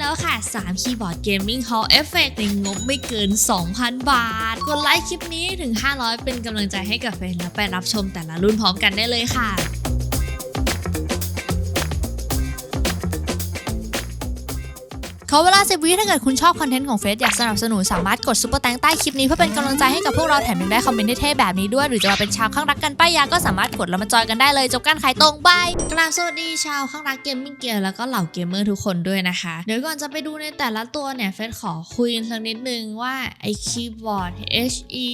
แล้วค่ะ 3 คีย์บอร์ดเกมมิ่ง Hall Effect ในงบไม่เกิน 2,000 บาท กดไลค์คลิปนี้ถึง 500 เป็นกำลังใจให้กับเฟนแล้วไปรับชมแต่ละรุ่นพร้อมกันได้เลยค่ะขอเวลา 10 วิถ้าเกิดคุณชอบคอนเทนต์ของเฟซอยากสนับสนุนสามารถกดซุปเปอร์แตงใต้คลิปนี้เพื่อเป็นกำลังใจให้กับพวกเราแถมยังได้คอมเมนต์เท่ๆแบบนี้ด้วย หรือจะมาเป็นชาวข้างรักกันป้ายยาก็สามารถ กดแล้วมาจอยกันได้เลยจบการขายตรงบายกราบสวัสดีชาวข้างรักเกมมิ่งเกียร์แล้วก็เหล่าเกมเมอร์ทุกคนด้วยนะคะ เดี๋ยวก่อนจะไปดูในแต่ละตัวเนี่ยเฟซขอคุยกันสักนิดนึงว่าไอคีย์บอร์ด HE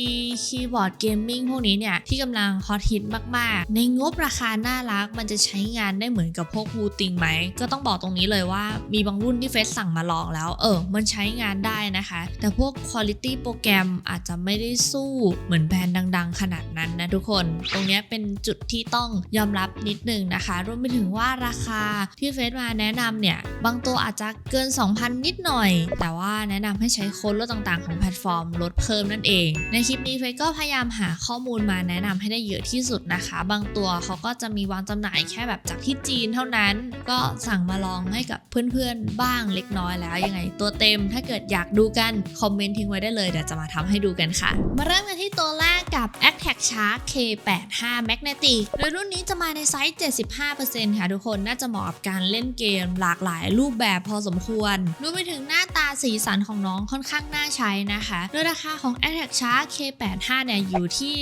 คีย์บอร์ดเกมมิ่งพวกนี้เนี่ยที่กำลังฮอตฮิตมากๆ ในงบราคาน่ารักมันจะใช้งานได้เหมือนกับพวกบูติงไหม ก็ต้องบอกตรงนี้เลยว่ามีบางรุ่นที่เฟซสั่งมาลองแล้ว เออ มันใช้งานได้นะคะ แต่พวกคุณภาพโปรแกรมอาจจะไม่ได้สู้เหมือนแบรนด์ดัง ๆ ขนาดนั้นนะทุกคน ตรงเนี้ยเป็นจุดที่ต้องยอมรับนิดนึงนะคะ รวมไปถึงว่าราคาที่เฟซมาแนะนำเนี่ย บางตัวอาจจะเกิน 2,000 นิดหน่อย แต่ว่าแนะนำให้ใช้โค้ดลดต่างๆของแพลตฟอร์มลดเพิ่มนั่นเอง ในคลิปนี้เฟซก็พยายามหาข้อมูลมาแนะนำให้ได้เยอะที่สุดนะคะ บางตัวเขาก็จะมีวางจำหน่ายแค่แบบจากที่จีนเท่านั้น ก็สั่งมาลองให้กับเพื่อนๆบ้างเล็กน้อยแล้วยังไง ตัวเต็มถ้าเกิดอยากดูกันคอมเมนต์ทิ้งไว้ได้เลยเดี๋ยวจะมาทำให้ดูกันค่ะ มาเริ่มกันที่ตัวแรกกับ a c t a c Shark K85 Magnetic โดยรุ่นนี้จะมาในไซส์ 75%ค่ะทุกคน น่าจะเหมาะกับการเล่นเกมหลากหลายรูปแบบพอสมควรรวมไปถึงหน้าตาสีสันของน้องค่อนข้างน่าใช้นะคะ โดยราคาของ a t t a c Shark K85 เนี่ยอยู่ที่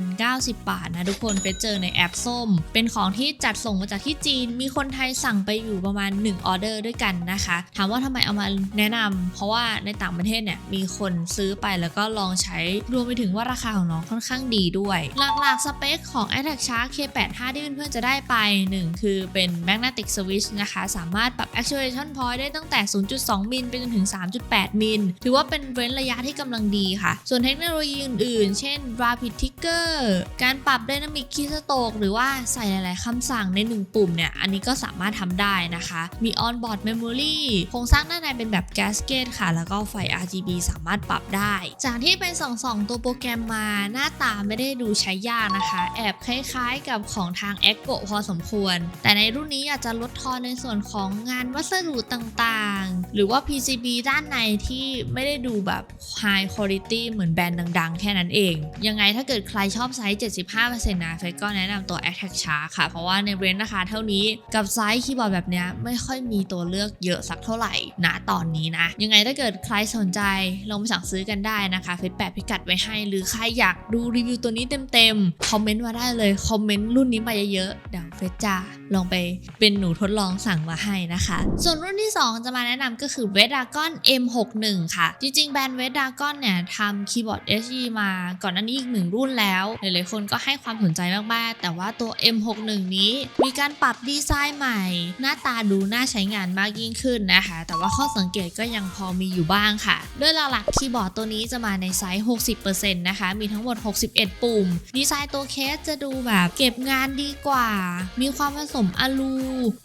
2,090 บาทนะทุกคนไปเจอในแอปส้ม เป็นของที่จัดส่งมาจากที่จีน มีคนไทยสั่งไปอยู่ประมาณ 1 ออเดอร์ด้วยกันนะคะ ถามว่าทำไมเอามาแนะนำเพราะว่าในต่างประเทศเนี่ยมีคนซื้อไปแล้วก็ลองใช้รวมไปถึงว่าราคาของน้องค่อนข้างดีด้วย หลักๆสเปคของ a t t a c Shark K85 ที่เพื่อนๆจะได้ไป 1 คือเป็น Magnetic Switch นะคะ สามารถปรับ Actuation Point ได้ตั้งแต่ 0.2 มิลไปจนถึง 3.8 มิล ถือว่าเป็นเว้นระยะที่กำลังดีค่ะ ส่วนเทคโนโลยีอื่นๆ เช่น Rapid Trigger การปรับ Dynamic Keystroke หรือว่าใส่หลายๆคำสั่งใน 1 ปุ่มเนี่ย อันนี้ก็สามารถทำได้นะคะ มี On-board Memory โครงสร้างด้านในเป็นแบบ Gasket ค่ะ แล้วก็ไฟ RGB สามารถปรับได้ จากที่ไปส่องๆตัวโปรแกรมมาหน้าตาไม่ได้ดูใช้ยากนะคะ แอบคคล้ายๆ กับของทาง e c o พอสมควร แต่ในรุ่นนี้อยากจะลดทอนในส่วนของงานวัสดุต่างๆ หรือว่า PCB ด้านในที่ไม่ได้ดูแบบ High Quality เหมือนแบรนด์ดังๆ แค่นั้นเอง ยังไงถ้าเกิดใครชอบไซส์ 75%นะเฟก็แนะนำตัว a t t a c Shark ค่ะ เพราะว่าในเรนจ์ราคาเท่านี้กับไซส์คีย์บอร์ดแบบเนี้ยไม่ค่อยมีตัวเลือกเยอะสักเท่าไหร่นะตอนนี้นะ ยังไงถ้าเกิดใครสนใจลองไปสั่งซื้อกันได้นะคะเฟซแปะพิกัดไว้ให้ หรือใครอยากดูรีวิวตัวนี้เต็มๆคอมเมนต์มาได้เลยลยคอมเมนต์รุ่นนี้มาเยอะๆเดี๋ยวเฟซจ้า ลองไปเป็นหนูทดลองสั่งมาให้นะคะ ส่วนรุ่นที่ 2 จะมาแนะนำก็คือ Red Dragon M61 ค่ะ จริงๆ แบรนด์ Red Dragon เนี่ยทำคีย์บอร์ด HE มาก่อนหน้านี้อีกหนึ่งรุ่นแล้ว หลายๆคนก็ให้ความสนใจมากๆ แต่ว่าตัว M61 นี้ มีการปรับดีไซน์ใหม่ หน้าตาดูน่าใช้งานมากยิ่งขึ้นนะคะ แต่ว่าข้อสังเกตก็ยังพอมีอยู่บ้างค่ะโดยหลักๆคีย์บอร์ดตัวนี้จะมาในไซส์ 60%นะคะ มีทั้งหมด 61 ปุ่ม ดีไซน์ตัวเคสจะดูแบบเก็บงานดีกว่า มีความผสมมอลู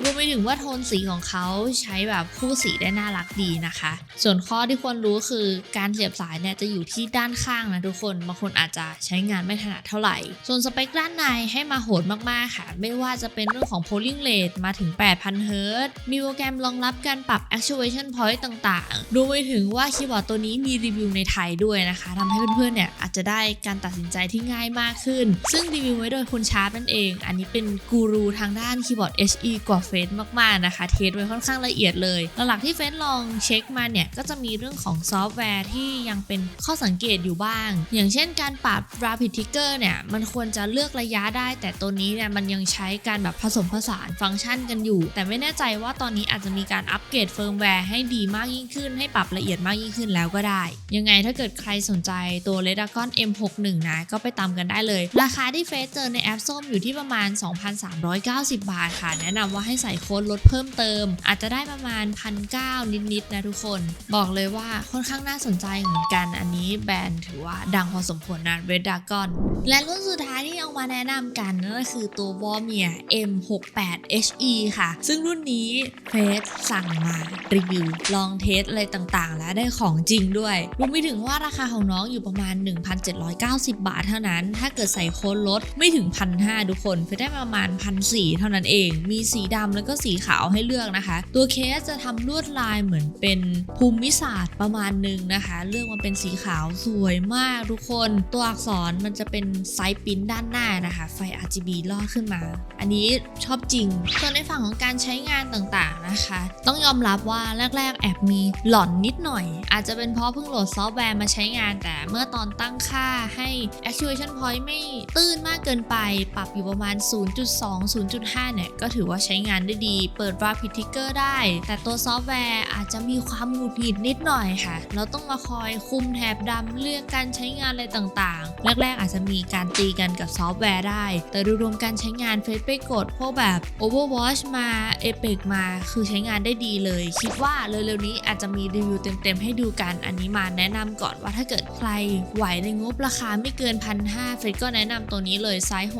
รวมไปถึงว่าโทนสีของเขาใช้แบบคู่สีได้น่ารักดีนะคะ ส่วนข้อที่ควรรู้คือการเสียบสายเนี่ยจะอยู่ที่ด้านข้างนะทุกคนบางคนอาจจะใช้งานไม่ถนัดเท่าไหร่ ส่วนสเปคด้านในให้มาโหดมากๆค่ะ ไม่ว่าจะเป็นเรื่องของ polling rate มาถึง 8,000 เฮิรตซ์มีโปรแกรมรองรับการปรับ actuation point ต่างๆรวมไปถึงว่าคีย์บอร์ดตัวนี้มีรีวิวในไทยด้วยนะคะทำให้เพื่อนๆเนี่ยอาจจะได้การตัดสินใจที่ง่ายมากขึ้น ซึ่งรีวิวไว้โดยคุณชาร์ปนั่นเอง อันนี้เป็นกูรูทางด้านคีย์บอร์ด HE กว่าเฟสมากๆนะคะ เทสไว้ค่อนข้างละเอียดเลย หลักๆที่เฟสลองเช็คมาเนี่ย ก็จะมีเรื่องของซอฟต์แวร์ที่ยังเป็นข้อสังเกตอยู่บ้าง อย่างเช่นการปรับ Rapid Trigger เนี่ย มันควรจะเลือกระยะได้ แต่ตัวนี้เนี่ยมันยังใช้การแบบผสมผสานฟังก์ชันกันอยู่ แต่ไม่แน่ใจว่าตอนนี้อาจจะมีการอัปเกรดเฟิร์มแวร์ให้ดีมากยิ่งขึ้น ให้ปรับละเอียดมากยิ่งขึ้นแล้วก็ได้ ยังไงถ้าเกิดใครสนใจตัว r e d a g o n M61 นะก็ไปตามกันได้เลย ราคาที่เฟซเจอในแอปส้มอยู่ที่ประมาณ 2,390บาทค่ะ แนะนำว่าให้ใส่โค้ดลดเพิ่มเติม อาจจะได้ประมาณ1,900นิดๆนะทุกคน บอกเลยว่าค่อนข้างน่าสนใจเหมือนกัน อันนี้แบรนด์ถือว่าดังพอสมควรนะ Red Dragon และรุ่นสุดท้ายที่เอามาแนะนำกันนั่นก็คือตัว w a r m i e r M68 HE ค่ะ ซึ่งรุ่นนี้เฟซสั่งมารีวิวลองเทสอะไรต่างๆ แล้วได้ของจริงด้วยรวมไปถึงว่าราคาของน้องอยู่ประมาณ 1,790 บาทเท่านั้น ถ้าเกิดใส่โค้ดลดไม่ถึงพันห้าทุกคนเฟซได้ประมาณพันสี่เท่านั้นเอง มีสีดำแล้วก็สีขาวให้เลือกนะคะ ตัวเคสจะทำลวดลายเหมือนเป็นภูมิศาสตร์ประมาณหนึ่งนะคะ เลือกมาเป็นสีขาวสวยมากทุกคน ตัวอักษรมันจะเป็นไซส์ปิ้นด้านหน้านะคะ ไฟ RGB ลอดขึ้นมา อันนี้ชอบจริง ส่วนในฝั่งของการใช้งานต่างๆนะคะ ต้องยอมรับว่าแรกๆ แอบมีหลอนนิดหน่อย อาจจะเป็นเพราะเพิ่งโหลดซอฟต์แวร์มาใช้งาน แต่เมื่อตอนตั้งค่าให้ actuation point ไม่ตื้นมากเกินไป ปรับอยู่ประมาณ 0.2 0.5เนี่ยก็ถือว่าใช้งานได้ดี เปิด rapid trigger ได้ แต่ตัวซอฟต์แวร์อาจจะมีความหงุดหงิดนิดหน่อยค่ะ เราต้องมาคอยคุมแถบดำเลือกการใช้งานอะไรต่างๆ แรกๆอาจจะมีการตีกันกับซอฟต์แวร์ได้ แต่โดยรวมการใช้งานเฟซไปกดพวกแบบ Overwatch มา Apex มา คือใช้งานได้ดีเลย คิดว่าเร็วๆนี้อาจจะมีรีวิวเต็มๆให้ดูกัน อันนี้มาแนะนำก่อนว่าถ้าเกิดใครไหวในงบราคาไม่เกินพันห้าเฟซก็แนะนำตัวนี้เลยไซส์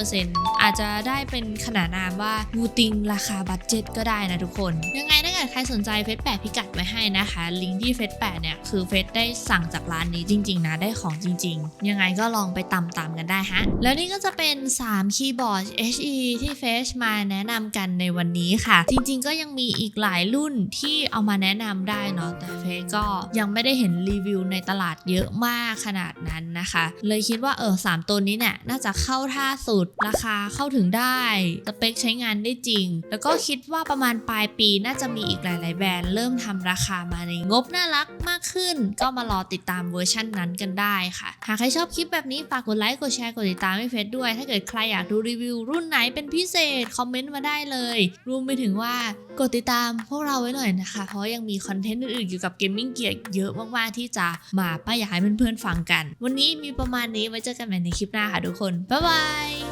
65%อาจจะได้เป็นขนาดนามว่าวูติงราคาบัตเจ็ตก็ได้นะทุกคน ยังไงถ้าเกิดใครสนใจเฟซแปะพิกัดไว้ให้นะคะ ลิงก์ที่เฟซแปะเนี่ยคือเฟซได้สั่งจากร้านนี้จริง ๆ นะได้ของจริง ๆ ยังไงก็ลองไปตามๆกันได้ฮะ แล้วนี่ก็จะเป็น 3 คีย์บอร์ด HE ที่เฟซมาแนะนำกันในวันนี้ค่ะ จริง ๆ ก็ยังมีอีกหลายรุ่นที่เอามาแนะนำได้เนาะแต่เฟซก็ยังไม่ได้เห็นรีวิวในตลาดเยอะมากขนาดนั้นนะคะ เลยคิดว่าเออสามตัวนี้เนี่ยน่าจะเข้าท่าสุดราคาเข้าถึงได้สเปคใช้งานได้จริง แล้วก็คิดว่าประมาณปลายปีน่าจะมีอีกหลาย ๆ แบรนด์เริ่มทำราคามาในงบน่ารักมากขึ้น ก็มารอติดตามเวอร์ชั่นนั้นกันได้ค่ะ หากใครชอบคลิปแบบนี้ฝากกดไลค์กดแชร์กดติดตามให้เฟซด้วย ถ้าเกิดใครอยากดูรีวิวรุ่นไหนเป็นพิเศษคอมเมนต์มาได้เลยรวมไปถึงว่ากดติดตามพวกเราไว้หน่อยนะคะ เพราะยังมีคอนเทนต์อื่นๆเกี่ยวกับเกมมิ่งเกียร์เยอะมากๆที่จะมาป้ายอยากให้เพื่อนๆฟังกัน วันนี้มีประมาณนี้ไว้เจอกันใหม่ในคลิปหน้าค่ะทุกคน บ๊ายบาย